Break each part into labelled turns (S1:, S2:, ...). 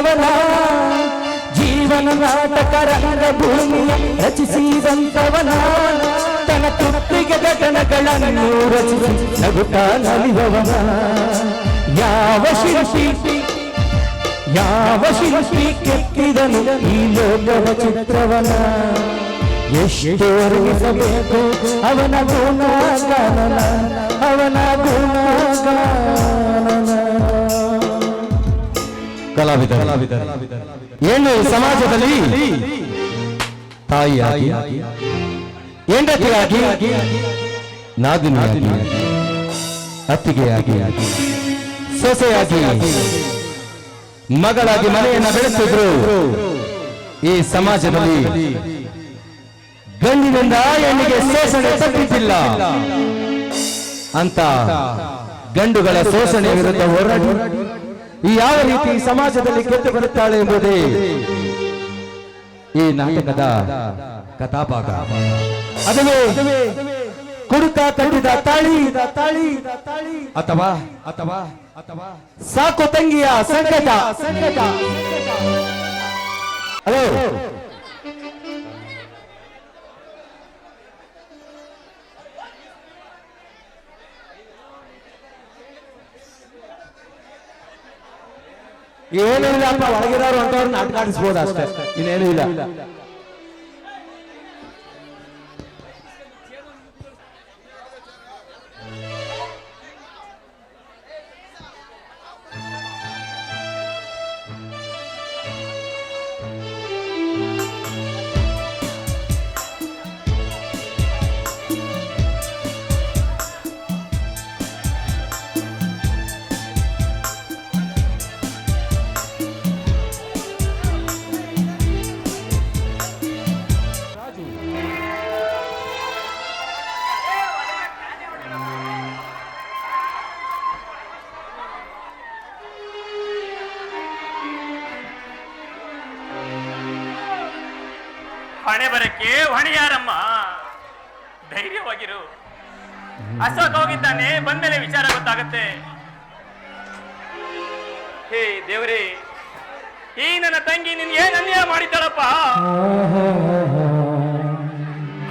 S1: ರಚಿಸಿದಂತವನ ಜೀವನ ನಾಟಕ ರಂಗಭೂಮಿಯ ರಚಿಸಿದಂತವನ ತನ್ನ ತೃಪ್ತಿಗೆ ಘಟನೆಗಳನ್ನು ರಚಿಸಿ ನಗುತ್ತಾ ನಲಿಯುವವನ ಯಾವ ಶಿಲ್ಪಿ ಯಾವ ಶಿಲ್ಪಿ ಕೆತ್ತಿದನು ಈ ಲೋಕವ ಚಿತ್ರವನ? ಎಷ್ಟೋರಿಸಬೇಕು ಅವನ ಗುಣಗಾನನ ಅವನ ಗುಣಗಾನನ. ಕಲಾವಿದ ಏನು ಸಮಾಜದಲ್ಲಿ? ತಾಯಿಯಾಗಿ. ಹೆಂಡತಿಯಾಗಿ. ನಾದಿನಿಯಾಗಿ. ಅತ್ತಿಗೆಯಾಗಿ. ಸೊಸೆಯಾಗಿ. ಮಗಳಾಗಿ ಮನೆಯನ್ನ ಬೆಳೆಸಿದ್ರು. ಈ ಸಮಾಜದಲ್ಲಿ ಗಂಡಿನಿಂದ ಹೆಣ್ಣಿಗೆ ಶೋಷಣೆ ತಪ್ಪಿಸಿಲ್ಲ ಅಂತ ಗಂಡುಗಳ ಶೋಷಣೆ ವಿರುದ್ಧ ಹೋರಾಡಿ. ಈ ಯಾವ ರೀತಿ ಸಮಾಜದಲ್ಲಿ ಗೆದ್ದು ಬರುತ್ತಾಳೆ ಎಂಬುದೇ ಈ ನಾಟಕದ ಕಥಾಭಾಗ. ಅದುವೇ ಕುಡುಕ ಕಟ್ಟಿದ ತಾಳಿ ತಾಳಿ ತಾಳಿ ಅಥವಾ ಅಥವಾ ಅಥವಾ ಸಾಕು ತಂಗಿಯ ಸಂಕಟ. ಸಂಕಟ. ಹಲೋ. ಏನೂ ಇಲ್ಲ ಅಪ್ಪ ಒಳಗಿರೋರು ಅಂತವ್ರನ್ನ ನಾಟಕ ಆಡಿಸ್ಬೋದು ಅಷ್ಟೇ. ಇನ್ನೇನು ಇಲ್ಲ.
S2: ಹಣೆ ಬರಕ್ಕೆ ಹೊಣೆಯಾರಮ್ಮ. ಧೈರ್ಯವಾಗಿರು. ಅಶೋಕ್ ಹೋಗಿದ್ದಾನೆ ಬಂದಲೇ ವಿಚಾರ ಗೊತ್ತಾಗತ್ತೆ. ಹೇ ದೇವ್ರಿ, ಈ ನನ್ನ ತಂಗಿ ನಿನ್ ಏನ್ ಅನ್ಯಾಯ ಮಾಡಿದ್ದಾಳಪ್ಪ?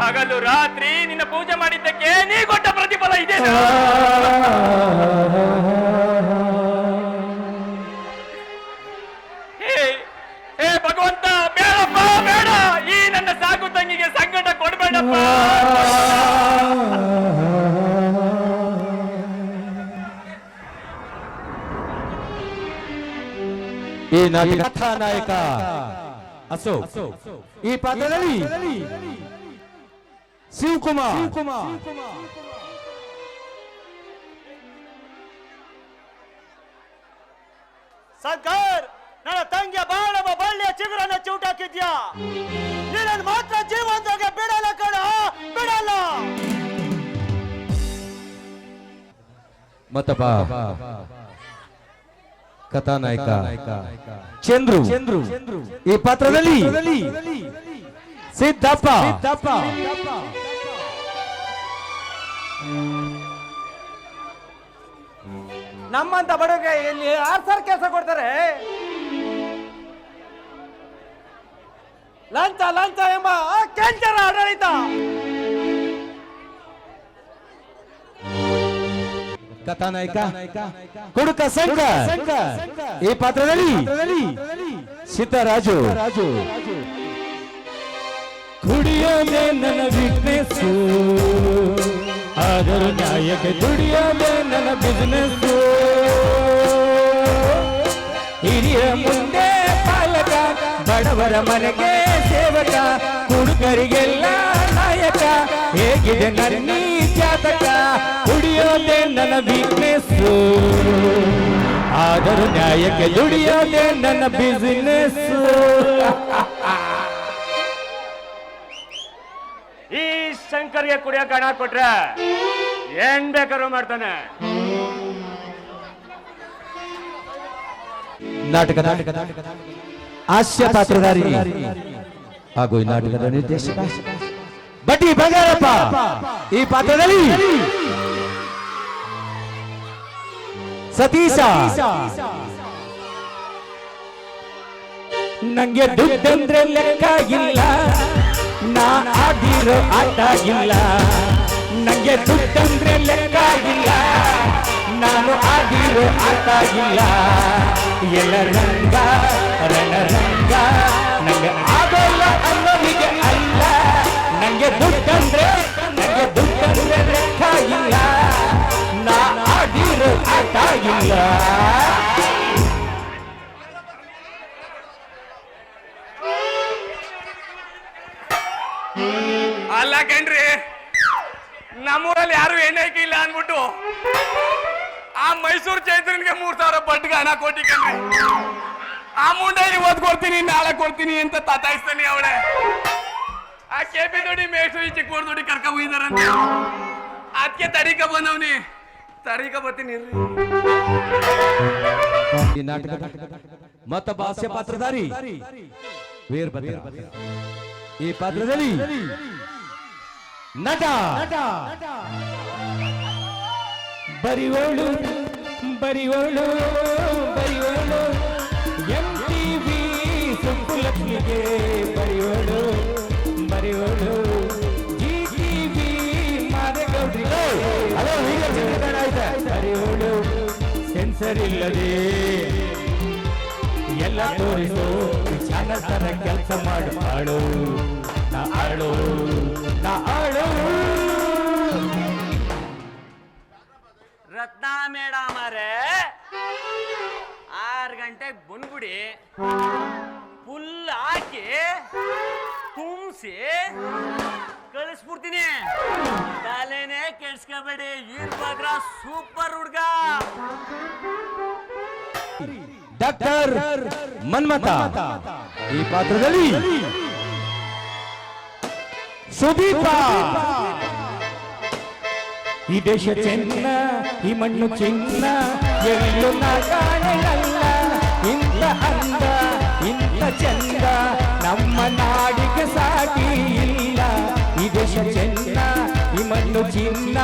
S2: ಹಗಲು ರಾತ್ರಿ ನಿನ್ನ ಪೂಜೆ ಮಾಡಿದ್ದಕ್ಕೆ ನೀ ಕೊಟ್ಟ ಪ್ರತಿಫಲ ಇದೇನಾ ಈ
S1: ನಾಟಕ ಕಥಾನಾಯಕ. ಅಶೋಕ್. ಈ ಪಾತ್ರದಲ್ಲಿ ಶಿವಕುಮಾರ್.
S3: ಸರ್ಕಾರ್ ನನ್ನ ತಂಗಿಯ ಬಾಳವ ಬಳ್ಳಿಯ ಚಿಗುರನ್ನ ಚೂಟಾಕಿದ್ಯಾ? ನೀನನ್ನು ಮಾತ್ರ
S1: ಮತ್ತಪ್ಪ ಕಥಾನಾಯಕ. ಚಂದ್ರು. ಚಂದ್ರು. ಈ ಪಾತ್ರದಲ್ಲಿ ಸಿದ್ದಪ್ಪ.
S3: ನಮ್ಮಂತ ಬಡವರಿಗೆ ಇಲ್ಲಿ ಯಾರು ಸರ್ ಕೆಲಸ ಕೊಡ್ತಾರೆ. ಲಂಚ ಲಂಚ ಎಂಬ ಕೆಂಚರ ಆಡಳಿತ.
S1: ಕಥಾನಾಯಕ. ಕುಡುಕ ಸಂಘ ಈ ಪಾತ್ರದಲ್ಲಿ ಸಿದ್ದರಾಜು ಕುಡಿಯೋದೆ ನನ್ನ ವೀಕ್ನೆಸ್ ಆದರೂ ನ್ಯಾಯಕ್ಕೆ ದುಡಿಯೋದೆ ನನ್ನ ಬಿಸ್ನೆಸ್ ಹಿರಿಯ ಮುಂದೆ ಪಾಲಕ ಬಡವರ ಮನೆಗೆ ಸೇವಕ ಕುಡುಕರಿಗೆಲ್ಲ ನಾಯಕ. ಹೇಗಿದೆ ನನ್ನ ಜಾತಕ ಕುಡಿಯೋದೆ ನನ್ನ ವೀಕ್ನೆಸ್ ಆದರೂ ನ್ಯಾಯಕ್ಕೆ ದುಡಿಯೋದೆ ನನ್ನ ಬಿಸಿನೆಸ್
S3: ಈ ಶಂಕರ್ಗೆ ಕುಡಿಯೋಕೆ ಹಣ ಕೊಟ್ರೆ ಏನ್ ಬೇಕಾದ್ರೂ ಮಾಡ್ತಾನೆ.
S1: ನಾಟಕ ನಾಟಕ ಹಾಸ್ಯ ಪಾತ್ರಧಾರಿ ಹಾಗೂ ಈ ನಾಟಕದ ನಿರ್ದೇಶಕ. ಬಡ್ಡಿ ಬಂಗಾರಪ್ಪ. ಈ ಪಾತ್ರದಲ್ಲಿ ಸತೀಶ.
S4: ನಂಗೆ ದುಡ್ಡಂದ್ರೆ ಲೆಕ್ಕ ಇಲ್ಲ. ನಾ ಆಡಿರೋ ಆಟ ಇಲ್ಲ. ನಂಗೆ ದುಡ್ಡಂದ್ರೆ ಲೆಕ್ಕ ಇಲ್ಲ. ನಾನು ಆಡಿರೋ ಆಟ ಇಲ್ಲ. ಎಲ್ಲ ರಂಗ ರಣರಂಗ ಅಲ್ಲ
S2: ಕಣ್ರಿ. ನಮ್ಮೂರಲ್ಲಿ ಯಾರು ಎಣ್ಣೆ ಇಲ್ಲ ಅನ್ಬಿಟ್ಟು ಆ ಮೈಸೂರು ಚೈತ್ರನ್ಗೆ ಮೂರ್ ಸಾವಿರ ಬಡ್ಗೆ ಹಣ ಕೊಟ್ಟಿ ಕಣ್ರಿ. ಆ ಮುಂಡೆ ಇವತ್ತು ಕೊಡ್ತೀನಿ, ನಾಳೆ ಕೊಡ್ತೀನಿ ಅಂತ ತಾತಾಯಿಸ್ತಾನೆ ಅವಳೆ. ಆ ಕೆಪಿ ದುಡಿ ಮೈಸೂರಿ ಚಿಕ್ಕ ದೊಡ್ಡಿ ಕರ್ಕ ಹೋಗಿದಾರಂತೆ. ಅದಕ್ಕೆ ತಡಿಕ ಬಂದವ್ನಿ. ತಡಿಕ ಬರ್ತೀನಿ.
S1: ಈ ನಾಟಕ ಮತ್ತೊಬ್ಬ ಪಾತ್ರಧಾರಿ ವೀರಭದ್ರ. ಈ ಪಾತ್ರದಲ್ಲಿ ನಟ.
S4: ಬರಿವೋಳು ಬರಿವೋಳು ಬರಿವೋಳು. ಎಂ ಟಿ ವಿ ಸುಬ್ಬುಲಕ್ಷ್ಮಿಗೆ ಬರಿವೋಳು ಬರಿವೋಳು. ಜಿ ಟಿ ವಿ ಮಾದೇಗೌಡ್ರಿಗೆ
S1: ಹಲೋ ಹಿರಿಯ ಚಿತ್ರೀಕರಣ ಆಯ್ತಾ?
S4: ಬರಿವೋಳು ಸೆನ್ಸರ್ ಇಲ್ಲದೆ. ಎಲ್ಲ ತೋರಿಸು ಚಾನಲ್ ತರ ಕೆಲಸ ಮಾಡು ಆಳು ಆಳು. ಆಳು
S5: ರತ್ನ ಮೇಡಮ್ ಅವರೇ ಆರು ಗಂಟೆಗೆ ಬಂದ್ಬಿಡಿ. ಫುಲ್ ಹಾಕಿ ತುಂಬಿಸಿ ಕಳಿಸ್ಬಿಡ್ತೀನಿ. ತಲೆನೇ ಕೆಡ್ಸ್ಕೋಬೇಡಿ. ಈರ್ಬಾಗ್ರ ಸೂಪರ್ ಹುಡ್ಗ.
S1: ಡಾಕ್ಟರ್ ಮನ್ಮತ ಈ ಪಾತ್ರದಲ್ಲಿ ಸುದೀಪ.
S4: ಈ ದೇಶ ಚೆನ್ನ, ಈ ಮಣ್ಣು ಚಿನ್ನ ಎಲ್ಲೂ ನಾ ಕಾಣಲ್ಲ ಇಂಥ ಅಂದ ಇಂಥ ಚಂದ ನಮ್ಮ ನಾಡಿಗೆ ಸಾಟಿ ಇಲ್ಲ. ಈ ದೇಶ ಚೆನ್ನ, ಈ ಮಣ್ಣು ಚಿನ್ನ.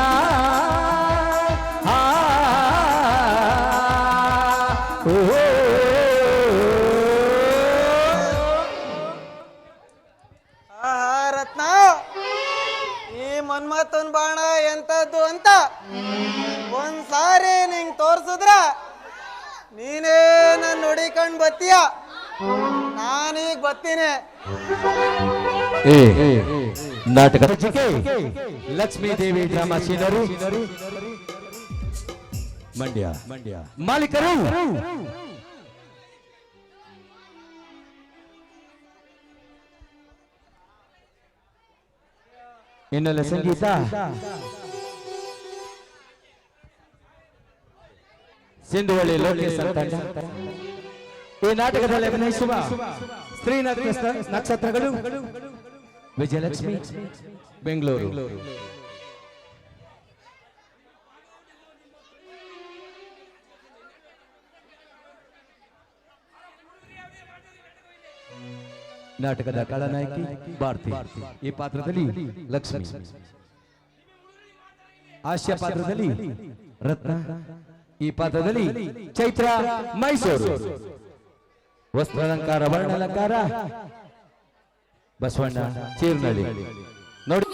S6: ನಾನೀಗ
S1: ಬರ್ತೀನಿ ನಾಟಕ ಲಕ್ಷ್ಮೀ ದೇವಿ ಡ್ರಾಮಾ ಸೀನರು ಮಂಡ್ಯ ಮಂಡ್ಯ ಮಾಲೀಕರು. ಇನ್ನೆಲ್ಲ ಸಂಗೀತ? ಸಿಂಧುವಳ್ಳಿ ಲೋಕೇಶ್ ಈ ನಾಟಕದಲ್ಲಿ ಅಭಿನಯಿಸುವ ಸ್ತ್ರೀ ನಕ್ಷತ್ರ ನಕ್ಷತ್ರಗಳು ವಿಜಯಲಕ್ಷ್ಮಿ, ಬೆಂಗಳೂರು. ನಾಟಕದ ಕಳನಾಯಕಿ ಭಾರತಿ. ಈ ಪಾತ್ರದಲ್ಲಿ ಲಕ್ಷ್ಮಿ. ಹಾಸ್ಯ ಪಾತ್ರದಲ್ಲಿ ರತ್ನ. ಈ ಪಾತ್ರದಲ್ಲಿ ಚೈತ್ರ ಮೈಸೂರು. ವಸ್ತ್ರಾಲಂಕಾರ ವರ್ಣಾಲಂಕಾರ. ಬಸವಣ್ಣ ಚೀರ್ನಳ್ಳಿ. ನೋಡಿ.